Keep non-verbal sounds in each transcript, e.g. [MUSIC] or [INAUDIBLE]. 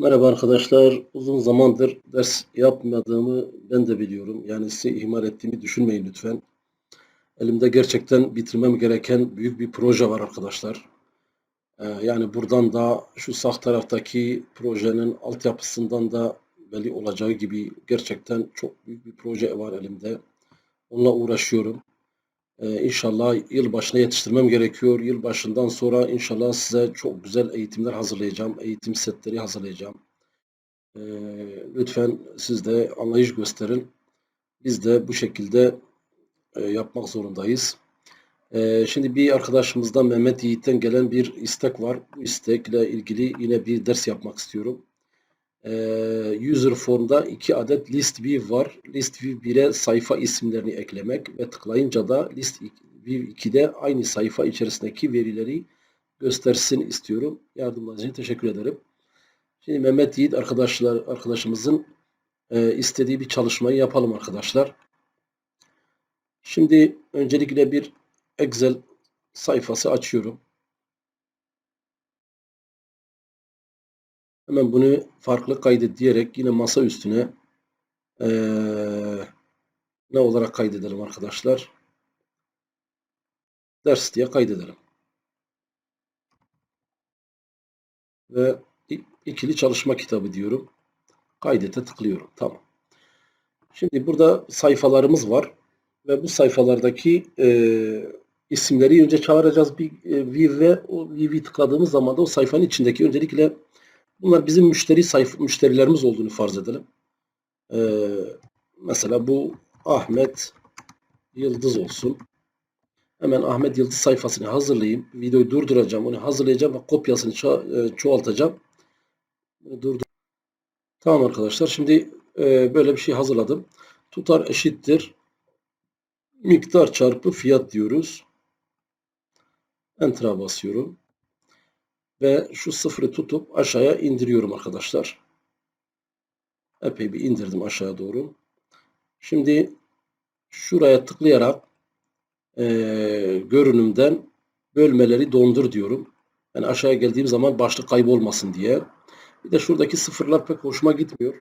Merhaba arkadaşlar. Uzun zamandır ders yapmadığımı ben de biliyorum. Yani sizi ihmal ettiğimi düşünmeyin lütfen. Elimde gerçekten bitirmem gereken büyük bir proje var arkadaşlar. Ee, yani buradan da şu sağ taraftaki projenin altyapısından da belli olacağı gibi gerçekten çok büyük bir proje var elimde. Onunla uğraşıyorum. Ee, inşallah yıl başına yetiştirmem gerekiyor. Yıl başından sonra inşallah size çok güzel eğitimler hazırlayacağım. Eğitim setleri hazırlayacağım. Ee, lütfen siz de anlayış gösterin. Biz de bu şekilde e, yapmak zorundayız. Ee, şimdi bir arkadaşımızdan Mehmet Yiğit'ten gelen bir istek var. Bu istekle ilgili yine bir ders yapmak istiyorum. Ee, user formda iki adet list view var. List view 1'e sayfa isimlerini eklemek ve tıklayınca da list view 2'de aynı sayfa içerisindeki verileri göstersin istiyorum. Yardımlarınız için teşekkür ederim. Şimdi Mehmet Yiğit arkadaşlar arkadaşımızın e, istediği bir çalışmayı yapalım arkadaşlar. Şimdi öncelikle bir Excel sayfası açıyorum. Hemen bunu farklı kaydet diyerek yine masa üstüne ee, ne olarak kaydedelim arkadaşlar? Ders diye kaydedelim. Ve ikili çalışma kitabı diyorum. Kaydete tıklıyorum. Tamam. Şimdi burada sayfalarımız var. Ve bu sayfalardaki e, isimleri önce çağıracağız bir e, view ve o view'i tıkladığımız zaman da o sayfanın içindeki öncelikle bunlar bizim müşteri sayfa müşterilerimiz olduğunu farz edelim. E, mesela bu Ahmet Yıldız olsun. Hemen Ahmet Yıldız sayfasını hazırlayayım. Videoyu durduracağım. Onu hazırlayacağım ve kopyasını ço e, çoğaltacağım. Durdur. Tamam arkadaşlar. Şimdi e, böyle bir şey hazırladım. Tutar eşittir. Miktar çarpı fiyat diyoruz. Enter'a basıyorum. Ve şu sıfırı tutup aşağıya indiriyorum arkadaşlar. Epey bir indirdim aşağıya doğru. Şimdi şuraya tıklayarak e, görünümden bölmeleri dondur diyorum. Yani aşağıya geldiğim zaman başlık kaybolmasın diye. Bir de şuradaki sıfırlar pek hoşuma gitmiyor.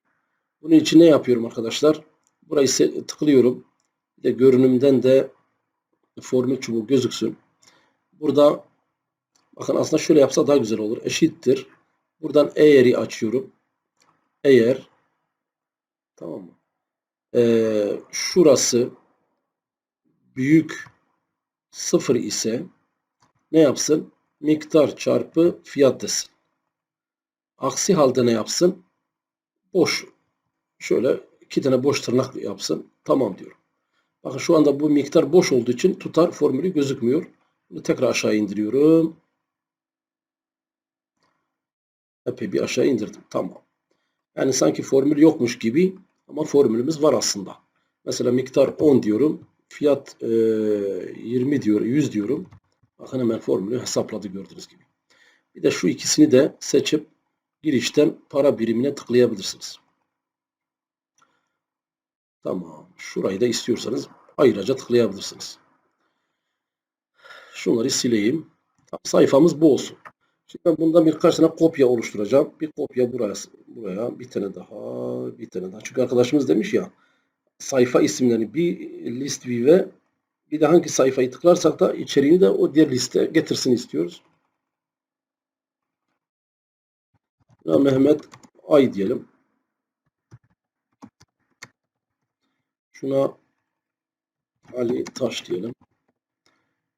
Bunun için ne yapıyorum arkadaşlar? Burayı tıklıyorum. Bir de görünümden de formül çubuğu gözüksün. Burada bakın aslında şöyle yapsa daha güzel olur. Eşittir. Buradan eğer'i açıyorum. Eğer tamam mı? Ee, şurası büyük sıfır ise ne yapsın? Miktar çarpı fiyat desin. Aksi halde ne yapsın? Boş. Şöyle iki tane boş tırnak yapsın. Tamam diyorum. Bakın şu anda bu miktar boş olduğu için tutar formülü gözükmüyor. Bunu tekrar aşağı indiriyorum. Epey bir aşağı indirdim. Tamam. Yani sanki formül yokmuş gibi ama formülümüz var aslında. Mesela miktar 10 diyorum. Fiyat e, 20 diyor, 100 diyorum. Bakın hemen formülü hesapladı gördüğünüz gibi. Bir de şu ikisini de seçip girişten para birimine tıklayabilirsiniz. Tamam. Şurayı da istiyorsanız ayrıca tıklayabilirsiniz. Şunları sileyim. Sayfamız bu olsun. Şimdi ben bundan birkaç tane kopya oluşturacağım. Bir kopya buraya, buraya bir tane daha, bir tane daha. Çünkü arkadaşımız demiş ya sayfa isimlerini bir list view'e bir de hangi sayfayı tıklarsak da içeriğini de o diğer liste getirsin istiyoruz. Ya Mehmet Ay diyelim. Şuna Ali Taş diyelim.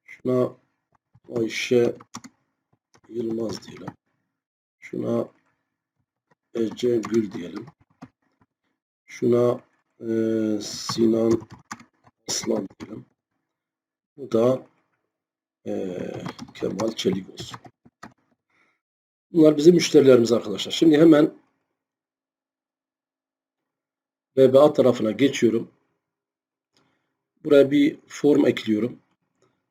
Şuna Ayşe Yılmaz diyelim. Şuna Ece Gül diyelim. Şuna e, Sinan Aslan diyelim. Bu da e, Kemal Çelik olsun. Bunlar bizim müşterilerimiz arkadaşlar. Şimdi hemen VBA tarafına geçiyorum. Buraya bir form ekliyorum.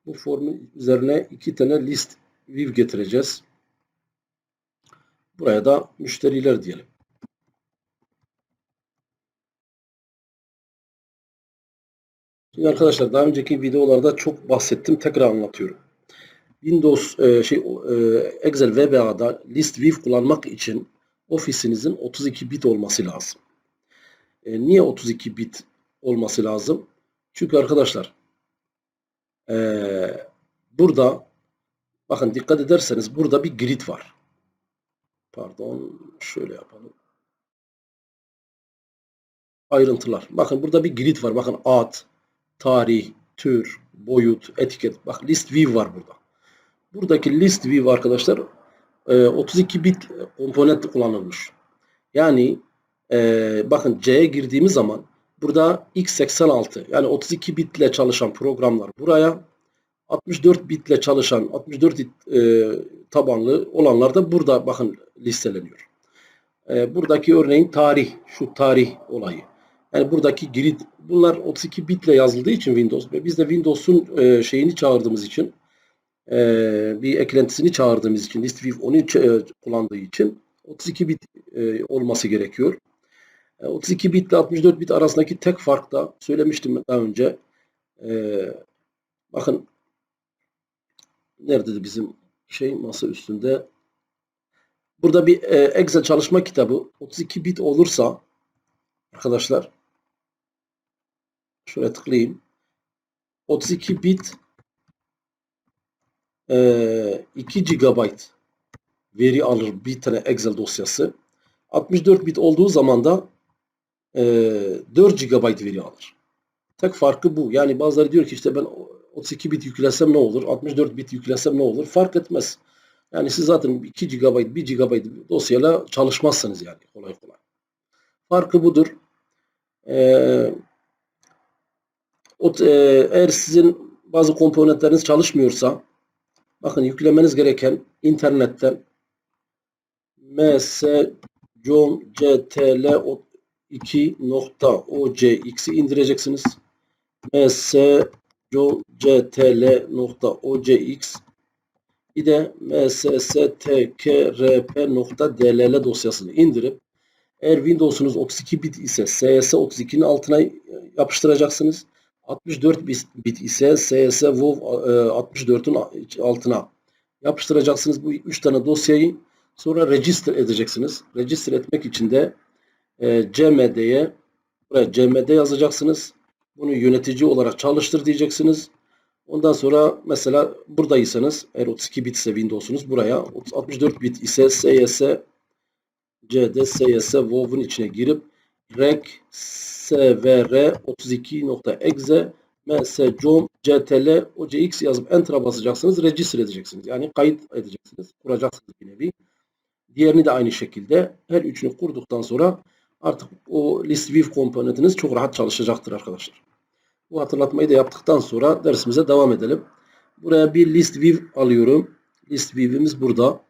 Bu formun üzerine iki tane list view getireceğiz. Buraya da müşteriler diyelim. Şimdi arkadaşlar daha önceki videolarda çok bahsettim. Tekrar anlatıyorum. Windows e, şey e, Excel VBA'da list view kullanmak için ofisinizin 32 bit olması lazım. E, niye 32 bit olması lazım? Çünkü arkadaşlar burada bakın dikkat ederseniz burada bir grid var. Pardon şöyle yapalım. Ayrıntılar. Bakın burada bir grid var. Bakın ad, tarih, tür, boyut, etiket. Bak list view var burada. Buradaki list view arkadaşlar e, 32 bit komponent kullanılmış. Yani e, bakın C'ye girdiğimiz zaman burada x86 yani 32 bitle çalışan programlar buraya 64 bitle çalışan 64 bit e, tabanlı olanlar da burada bakın listeleniyor. E, buradaki örneğin tarih şu tarih olayı. Yani buradaki grid bunlar 32 bitle yazıldığı için Windows ve biz de Windows'un e, şeyini çağırdığımız için e, bir eklentisini çağırdığımız için ListView onu e, kullandığı için 32 bit e, olması gerekiyor. E, 32 bit ile 64 bit arasındaki tek fark da söylemiştim daha önce. E, bakın neredeydi bizim şey masa üstünde. Burada bir e, Excel çalışma kitabı 32 bit olursa arkadaşlar şöyle tıklayayım. 32 bit e, 2 GB veri alır bir tane Excel dosyası. 64 bit olduğu zaman da e, 4 GB veri alır. Tek farkı bu. Yani bazıları diyor ki işte ben 32 bit yüklesem ne olur? 64 bit yüklesem ne olur? Fark etmez. Yani siz zaten 2 GB, 1 GB dosyayla çalışmazsınız yani kolay kolay. Farkı budur. Ee, e, eğer sizin bazı komponentleriniz çalışmıyorsa bakın yüklemeniz gereken internetten ms john ctl 2.ocx'i indireceksiniz. ms ctl.ocx de mssTKRP.dll dosyasını indirip eğer Windows'unuz 32 bit ise CS 32'nin altına yapıştıracaksınız. 64 bit ise CS WoW 64'ün altına yapıştıracaksınız bu 3 tane dosyayı. Sonra register edeceksiniz. Register etmek için de e, CMD'ye buraya CMD yazacaksınız. Bunu yönetici olarak çalıştır diyeceksiniz. Ondan sonra mesela buradaysanız eğer 32 bit ise Windows'unuz buraya 64 bit ise CS CD CS WoW'un içine girip rec svr 32.exe mscom ctl ocx yazıp enter'a basacaksınız. Register edeceksiniz. Yani kayıt edeceksiniz. Kuracaksınız bir nevi. Diğerini de aynı şekilde her üçünü kurduktan sonra artık o list view komponentiniz çok rahat çalışacaktır arkadaşlar. Bu hatırlatmayı da yaptıktan sonra dersimize devam edelim. Buraya bir list view alıyorum. List view'imiz burada.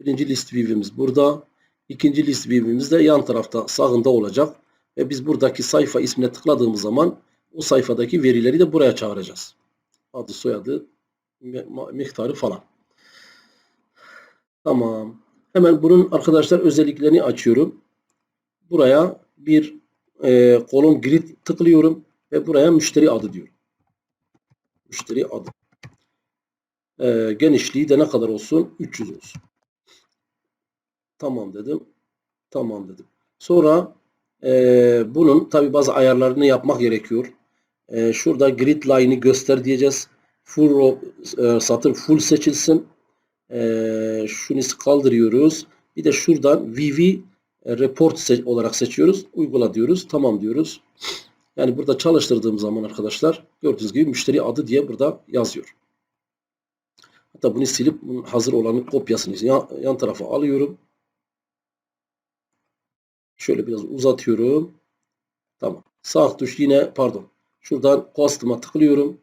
Birinci list view'imiz burada. İkinci list view'imiz de yan tarafta sağında olacak. Ve biz buradaki sayfa ismine tıkladığımız zaman o sayfadaki verileri de buraya çağıracağız. Adı, soyadı, miktarı falan. Tamam. Hemen bunun arkadaşlar özelliklerini açıyorum. Buraya bir e, kolon grid tıklıyorum ve buraya müşteri adı diyorum. Müşteri adı. E, genişliği de ne kadar olsun? 300 olsun. Tamam dedim. Tamam dedim. Sonra e, bunun tabi bazı ayarlarını yapmak gerekiyor. E, şurada grid line'i göster diyeceğiz. Full row, e, satır full seçilsin. E, şunu kaldırıyoruz. Bir de şuradan VV report se olarak seçiyoruz. Uygula diyoruz. Tamam diyoruz. Yani burada çalıştırdığım zaman arkadaşlar gördüğünüz gibi müşteri adı diye burada yazıyor. Hatta bunu silip hazır olanın kopyasını yan, yan tarafa alıyorum. Şöyle biraz uzatıyorum. Tamam. Sağ tuş yine pardon. Şuradan custom'a tıklıyorum.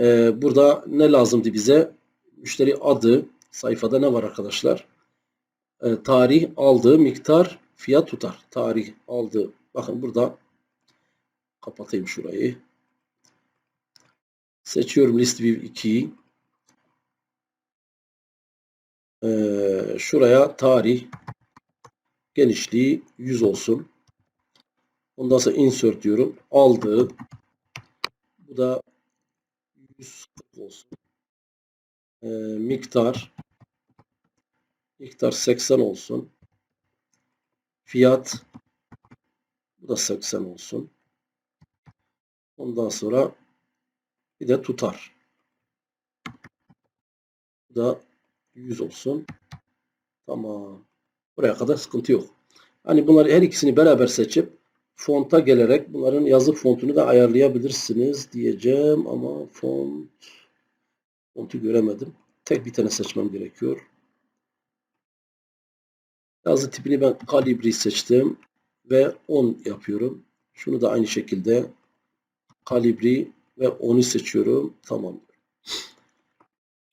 Ee, burada ne lazımdı bize? Müşteri adı. Sayfada ne var arkadaşlar? Ee, tarih aldığı miktar fiyat tutar. Tarih aldığı. Bakın burada kapatayım şurayı. Seçiyorum list view 2'yi. Ee, şuraya tarih genişliği 100 olsun. Ondan sonra insert diyorum. Aldığı bu da 140 olsun. Ee, miktar Miktar 80 olsun. Fiyat bu da 80 olsun. Ondan sonra bir de tutar. Bu da 100 olsun. Tamam. Buraya kadar sıkıntı yok. Hani bunları her ikisini beraber seçip fonta gelerek bunların yazı fontunu da ayarlayabilirsiniz diyeceğim ama font fontu göremedim. Tek bir tane seçmem gerekiyor. Yazı tipini ben Calibri seçtim ve 10 yapıyorum. Şunu da aynı şekilde Calibri ve 10'u seçiyorum. Tamam.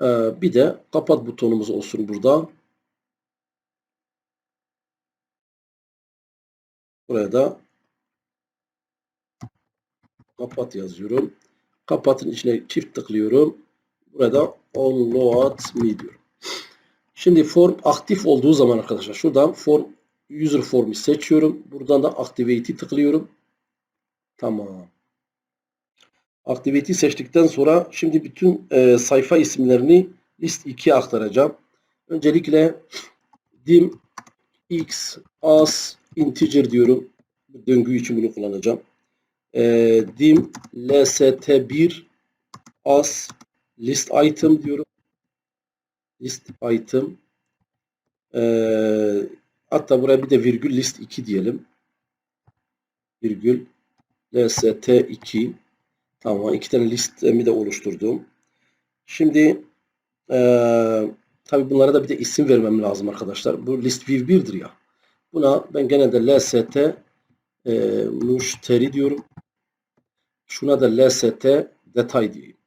Ee, bir de kapat butonumuz olsun burada. Buraya da kapat yazıyorum. Kapatın içine çift tıklıyorum. Burada onload me diyorum. Şimdi form aktif olduğu zaman arkadaşlar şuradan form user form'u seçiyorum. Buradan da activate'i tıklıyorum. Tamam. Activate'i seçtikten sonra şimdi bütün e, sayfa isimlerini list 2'ye aktaracağım. Öncelikle dim x as integer diyorum. Döngü için bunu kullanacağım. E, dim lst1 as list item diyorum. List item e, hatta buraya bir de virgül list 2 diyelim. Virgül lst2 tamam iki tane listemi de oluşturdum. Şimdi e, tabi bunlara da bir de isim vermem lazım arkadaşlar. Bu list view 1'dir ya. Buna ben genelde lst e, müşteri diyorum. Şuna da lst detay diyeyim.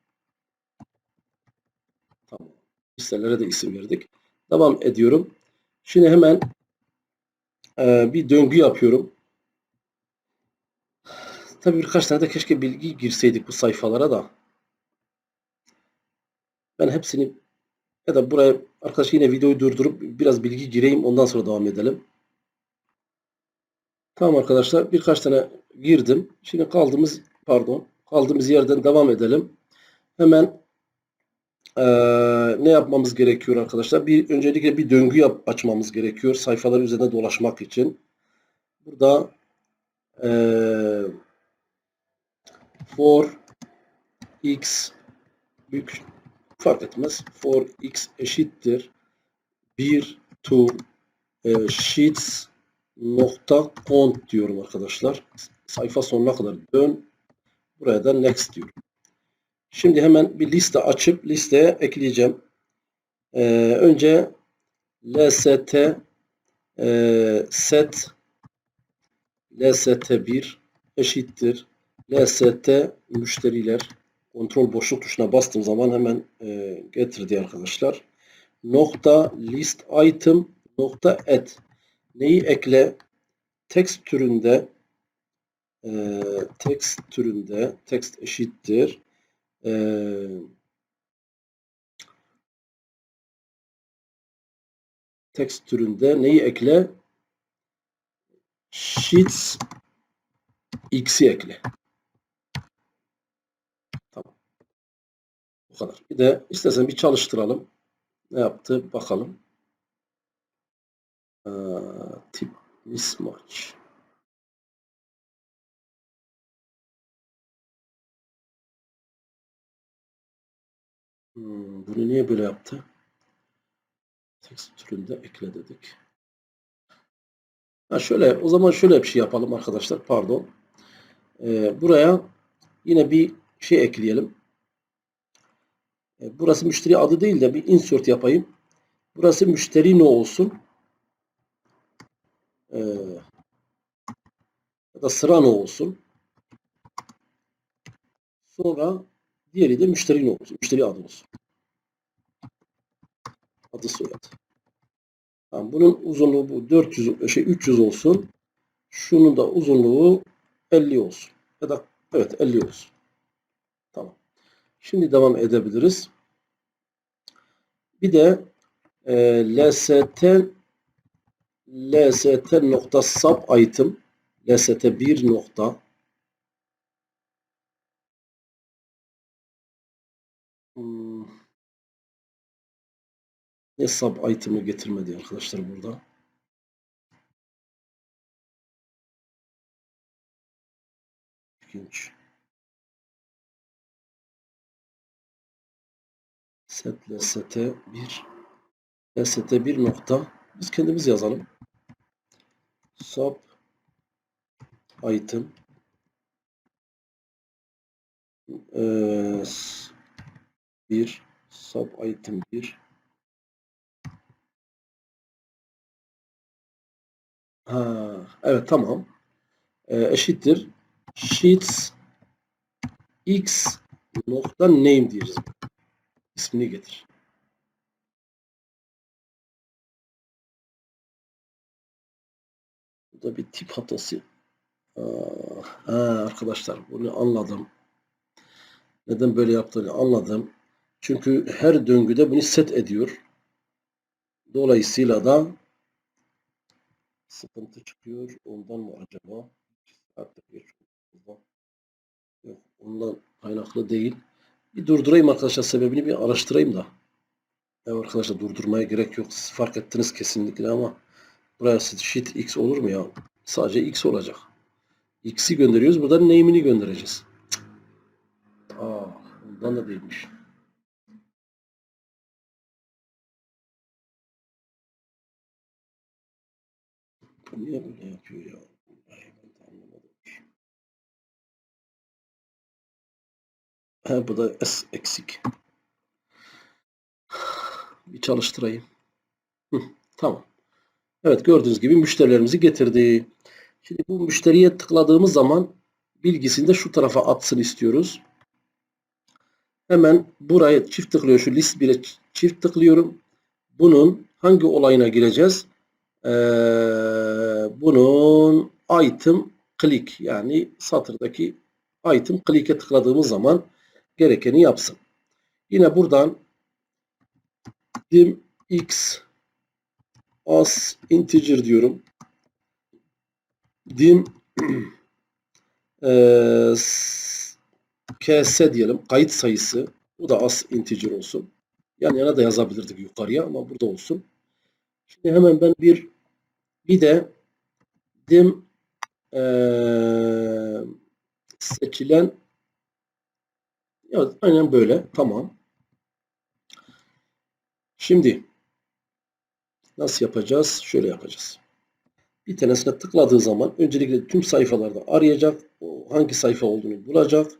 Tamam. Listelere de isim verdik. Devam ediyorum. Şimdi hemen e, bir döngü yapıyorum. Tabii birkaç tane de keşke bilgi girseydik bu sayfalara da. Ben hepsini ya da buraya arkadaş yine videoyu durdurup biraz bilgi gireyim ondan sonra devam edelim. Tamam arkadaşlar birkaç tane girdim. Şimdi kaldığımız pardon kaldığımız yerden devam edelim. Hemen ee, ne yapmamız gerekiyor arkadaşlar? Bir öncelikle bir döngü yap, açmamız gerekiyor sayfalar üzerinde dolaşmak için. Burada ee, for x büyük fark etmez. For x eşittir 1 to e, sheets nokta count diyorum arkadaşlar. Sayfa sonuna kadar dön. Buraya da next diyorum. Şimdi hemen bir liste açıp listeye ekleyeceğim. Ee, önce lst e, set lst1 eşittir lst müşteriler kontrol boşluk tuşuna bastığım zaman hemen e, getirdi arkadaşlar. Nokta list item nokta add neyi ekle text türünde e, text türünde text eşittir ee, text türünde neyi ekle? Sheets x'i ekle. Tamam. Bu kadar. Bir de istersen bir çalıştıralım. Ne yaptı bakalım. Ee, tip mismatch. Hmm, bunu niye böyle yaptı? Text türünde ekle dedik. Ha şöyle, o zaman şöyle bir şey yapalım arkadaşlar. Pardon. Ee, buraya yine bir şey ekleyelim. Ee, burası müşteri adı değil de bir insert yapayım. Burası müşteri no olsun. Ee, ya da sıra no olsun. Sonra Diğeri de müşteri olsun. Müşteri adı olsun. Adı soyadı. Tamam, bunun uzunluğu bu 400 şey 300 olsun. Şunun da uzunluğu 50 olsun. Ya da evet 50 olsun. Tamam. Şimdi devam edebiliriz. Bir de e, lst lst nokta sub item lst 1 nokta Hmm. Niye sub item'ı getirmedi arkadaşlar burada? İlginç. Setle sete 1 sete 1 nokta biz kendimiz yazalım. Sub item ee, 1 sub item 1 ha, evet tamam. Ee, eşittir. Sheets x nokta name diyeceğiz. İsmini getir. Bu da bir tip hatası. Ha, arkadaşlar bunu anladım. Neden böyle yaptığını anladım. Çünkü her döngüde bunu set ediyor. Dolayısıyla da sıkıntı çıkıyor. Ondan mı acaba? Yok, ondan kaynaklı değil. Bir durdurayım arkadaşlar sebebini bir araştırayım da. Evet arkadaşlar durdurmaya gerek yok. Siz fark ettiniz kesinlikle ama buraya sheet x olur mu ya? Sadece x olacak. X'i gönderiyoruz. Burada name'ini göndereceğiz. Cık. Aa, ondan da değilmiş. Niye böyle yapıyor ya? Ay, ben anlamadım. Ha, bu da S eksik. Bir çalıştırayım. Hı, tamam. Evet gördüğünüz gibi müşterilerimizi getirdi. Şimdi bu müşteriye tıkladığımız zaman bilgisini de şu tarafa atsın istiyoruz. Hemen buraya çift tıklıyor. Şu list 1'e çift tıklıyorum. Bunun hangi olayına gireceğiz? Ee, bunun item click yani satırdaki item click'e tıkladığımız zaman gerekeni yapsın. Yine buradan dim x as integer diyorum. Dim s- [CLEARS THROAT] ks diyelim kayıt sayısı bu da as integer olsun. Yan yana da yazabilirdik yukarıya ama burada olsun. Şimdi hemen ben bir bir de dim eee, seçilen evet, aynen böyle tamam. Şimdi nasıl yapacağız? Şöyle yapacağız. Bir tanesine tıkladığı zaman öncelikle tüm sayfalarda arayacak. Hangi sayfa olduğunu bulacak.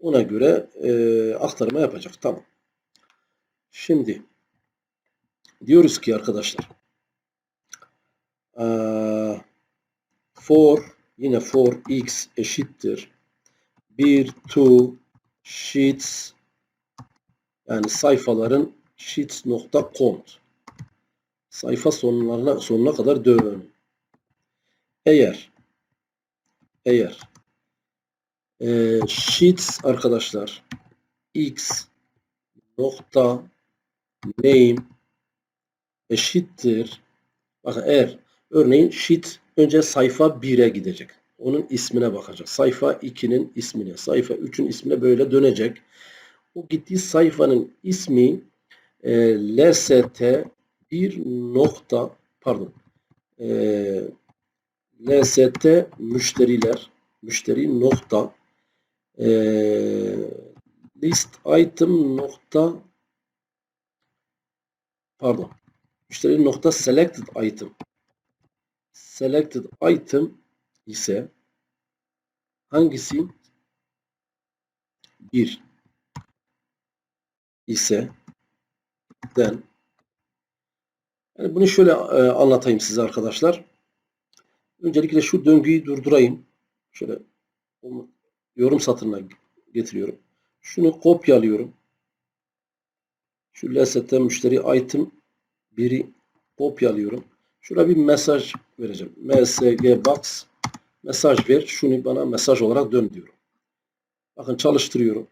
Ona göre e, aktarma yapacak. Tamam. Şimdi diyoruz ki arkadaşlar eee, for yine for x eşittir. 1 to sheets yani sayfaların sheets.const sayfa sonlarına sonuna kadar dön. Eğer eğer e, sheets arkadaşlar x nokta name eşittir. Bakın eğer örneğin sheet önce sayfa 1'e gidecek. Onun ismine bakacak. Sayfa 2'nin ismine, sayfa 3'ün ismine böyle dönecek. O gittiği sayfanın ismi e, lst bir nokta pardon e, lst müşteriler müşteri nokta e, list item nokta pardon müşteri nokta selected item selected item ise hangisi bir ise den yani bunu şöyle e, anlatayım size arkadaşlar. Öncelikle şu döngüyü durdurayım. Şöyle yorum satırına getiriyorum. Şunu kopyalıyorum. Şu lst müşteri item biri kopyalıyorum. Şuraya bir mesaj vereceğim. msg box mesaj ver. Şunu bana mesaj olarak dön diyorum. Bakın çalıştırıyorum.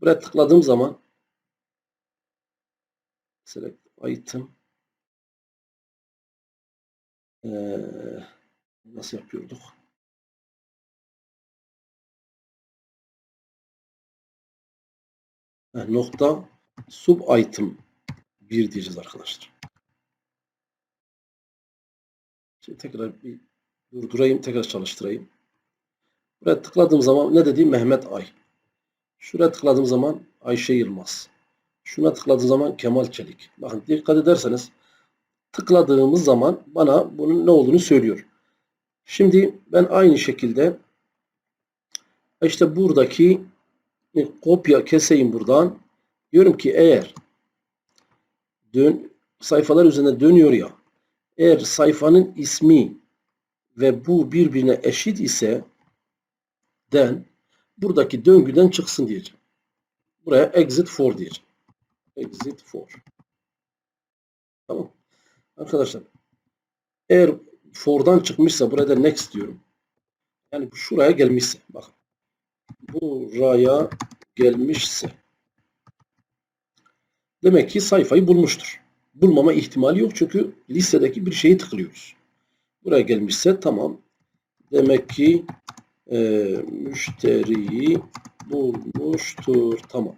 Buraya tıkladığım zaman select item ee, nasıl yapıyorduk? Ha, nokta sub item 1 diyeceğiz arkadaşlar. Şimdi tekrar bir durdurayım, tekrar çalıştırayım. Buraya tıkladığım zaman ne dediğim Mehmet Ay. Şuraya tıkladığım zaman Ayşe Yılmaz. Şuna tıkladığım zaman Kemal Çelik. Bakın dikkat ederseniz tıkladığımız zaman bana bunun ne olduğunu söylüyor. Şimdi ben aynı şekilde işte buradaki kopya keseyim buradan. Diyorum ki eğer dön, sayfalar üzerinde dönüyor ya eğer sayfanın ismi ve bu birbirine eşit ise den buradaki döngüden çıksın diyeceğim. Buraya exit for diyeceğim. Exit for. Tamam. Arkadaşlar eğer for'dan çıkmışsa burada next diyorum. Yani şuraya gelmişse bakın. Buraya gelmişse demek ki sayfayı bulmuştur. Bulmama ihtimali yok çünkü listedeki bir şeyi tıklıyoruz. Buraya gelmişse tamam. Demek ki e, müşteriyi bulmuştur. Tamam.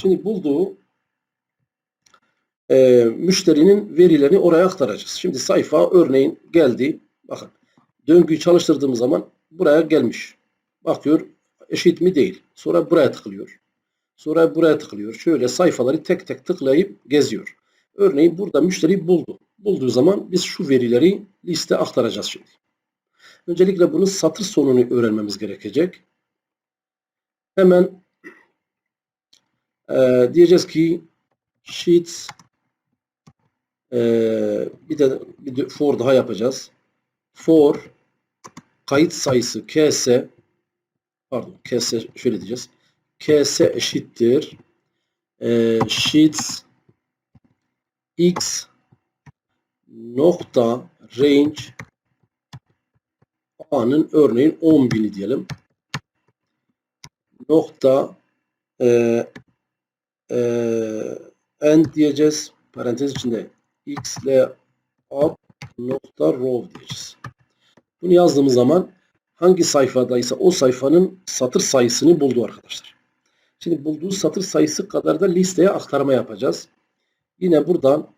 Şimdi bulduğu e, müşterinin verilerini oraya aktaracağız. Şimdi sayfa örneğin geldi. Bakın döngüyü çalıştırdığımız zaman buraya gelmiş. Bakıyor eşit mi değil. Sonra buraya tıklıyor. Sonra buraya tıklıyor. Şöyle sayfaları tek tek tıklayıp geziyor. Örneğin burada müşteri buldu. Bulduğu zaman biz şu verileri liste aktaracağız şimdi. Öncelikle bunun satır sonunu öğrenmemiz gerekecek. Hemen e, diyeceğiz ki sheets e, bir de bir de for daha yapacağız. For kayıt sayısı ks pardon ks şöyle diyeceğiz. ks eşittir e, sheets x nokta range a'nın örneğin 10.000'i diyelim. Nokta e, e, end diyeceğiz. Parantez içinde x ile up nokta row diyeceğiz. Bunu yazdığımız zaman hangi sayfadaysa o sayfanın satır sayısını buldu arkadaşlar. Şimdi bulduğu satır sayısı kadar da listeye aktarma yapacağız. Yine buradan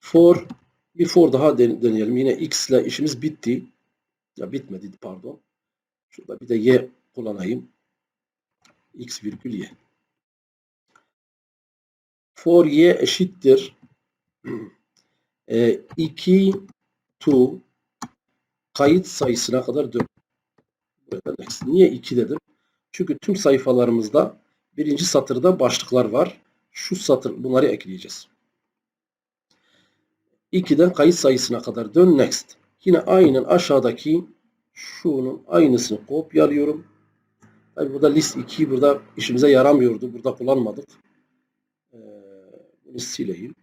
for bir for daha deneyelim. Yine x ile işimiz bitti. Ya bitmedi pardon. Şurada bir de y kullanayım. x virgül y. For y eşittir. [CLEARS THROAT] E, 2 to kayıt sayısına kadar dön. Burada next. Niye 2 dedim? Çünkü tüm sayfalarımızda birinci satırda başlıklar var. Şu satır bunları ekleyeceğiz. 2'den kayıt sayısına kadar dön next. Yine aynen aşağıdaki şunun aynısını kopyalıyorum. Tabi burada list 2 burada işimize yaramıyordu. Burada kullanmadık. Ee, bunu sileyim.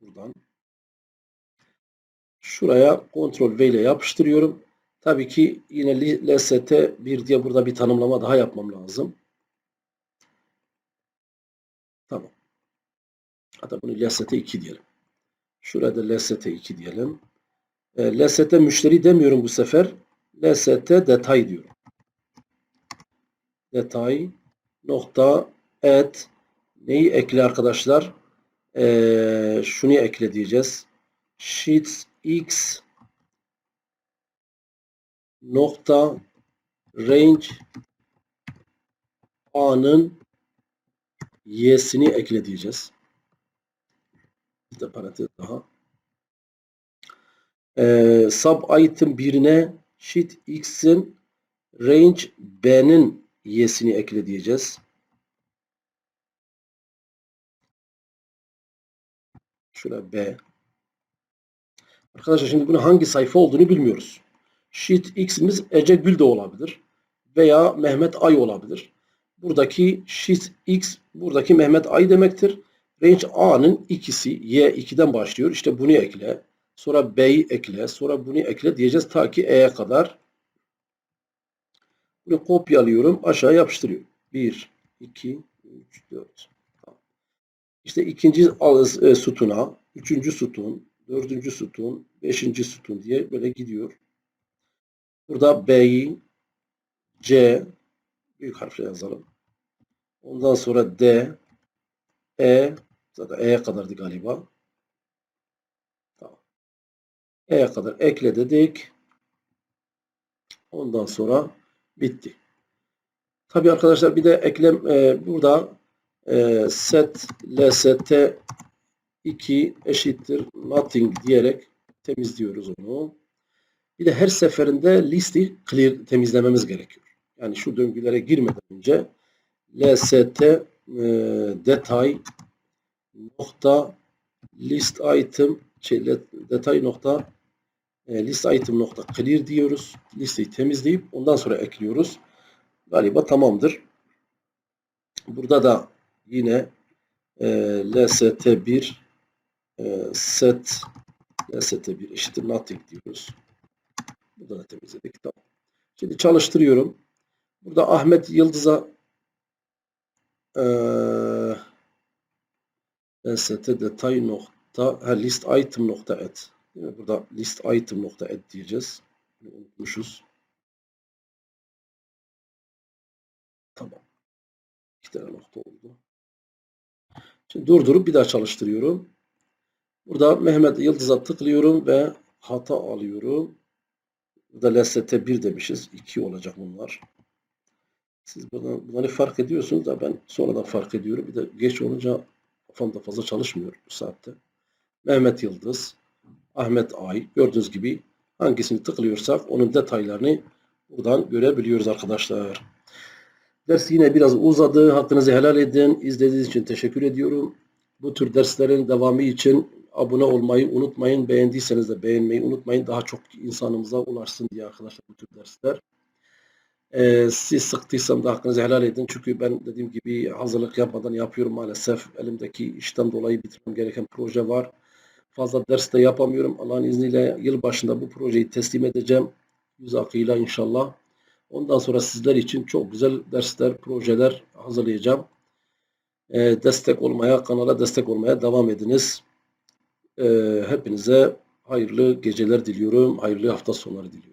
Buradan. Şuraya Ctrl V ile yapıştırıyorum. Tabii ki yine LST 1 diye burada bir tanımlama daha yapmam lazım. Tamam. Hatta bunu LST 2 diyelim. Şurada LST 2 diyelim. E, LST müşteri demiyorum bu sefer. LST detay diyorum. Detay nokta add neyi ekle arkadaşlar? E, şunu ekle diyeceğiz. Sheets x nokta range a'nın y'sini ekle diyeceğiz. De parantez daha. Ee, sub item birine sheet x'in range b'nin y'sini ekle diyeceğiz. Şurada b. Arkadaşlar şimdi bunu hangi sayfa olduğunu bilmiyoruz. Sheet x'imiz Ece Gül de olabilir. Veya Mehmet Ay olabilir. Buradaki sheet x buradaki Mehmet Ay demektir. Range A'nın ikisi Y 2'den başlıyor. İşte bunu ekle. Sonra B'yi ekle. Sonra bunu ekle diyeceğiz ta ki E'ye kadar. Bunu kopyalıyorum. Aşağı yapıştırıyorum. 1, 2, 3, 4. İşte ikinci e, sütuna, üçüncü sütun, dördüncü sütun, beşinci sütun diye böyle gidiyor. Burada B'yi C büyük harfle yazalım. Ondan sonra D, E, Zaten E'ye kadardı galiba. Tamam. E'ye kadar ekle dedik. Ondan sonra bitti. Tabii arkadaşlar bir de eklem e, burada e, set lst 2 eşittir nothing diyerek temizliyoruz onu. Bir de her seferinde listi clear temizlememiz gerekiyor. Yani şu döngülere girmeden önce lst e, detay nokta list item şey, detay nokta e, list item nokta clear diyoruz. Listeyi temizleyip ondan sonra ekliyoruz. Galiba tamamdır. Burada da yine e, lst1 e, set lst1 eşittir nothing diyoruz. Burada da temizledik. Tamam. Şimdi çalıştırıyorum. Burada Ahmet Yıldız'a e, lst detay nokta ha, list item nokta add. Mi? Burada list item nokta add diyeceğiz. Unutmuşuz. Tamam. İki tane nokta oldu. Şimdi durdurup bir daha çalıştırıyorum. Burada Mehmet Yıldız'a tıklıyorum ve hata alıyorum. Burada lst 1 demişiz. 2 olacak bunlar. Siz bunları fark ediyorsunuz da ben sonradan fark ediyorum. Bir de geç olunca kafamda fazla çalışmıyor bu saatte. Mehmet Yıldız, Ahmet Ay gördüğünüz gibi hangisini tıklıyorsak onun detaylarını buradan görebiliyoruz arkadaşlar. Ders yine biraz uzadı. Hakkınızı helal edin. İzlediğiniz için teşekkür ediyorum. Bu tür derslerin devamı için abone olmayı unutmayın. Beğendiyseniz de beğenmeyi unutmayın. Daha çok insanımıza ulaşsın diye arkadaşlar bu tür dersler. Ee, siz sıktıysam da hakkınızı helal edin. Çünkü ben dediğim gibi hazırlık yapmadan yapıyorum maalesef. Elimdeki işten dolayı bitirmem gereken proje var. Fazla ders de yapamıyorum. Allah'ın izniyle yıl başında bu projeyi teslim edeceğim. Yüz akıyla inşallah. Ondan sonra sizler için çok güzel dersler, projeler hazırlayacağım. Ee, destek olmaya, kanala destek olmaya devam ediniz. Ee, hepinize hayırlı geceler diliyorum. Hayırlı hafta sonları diliyorum.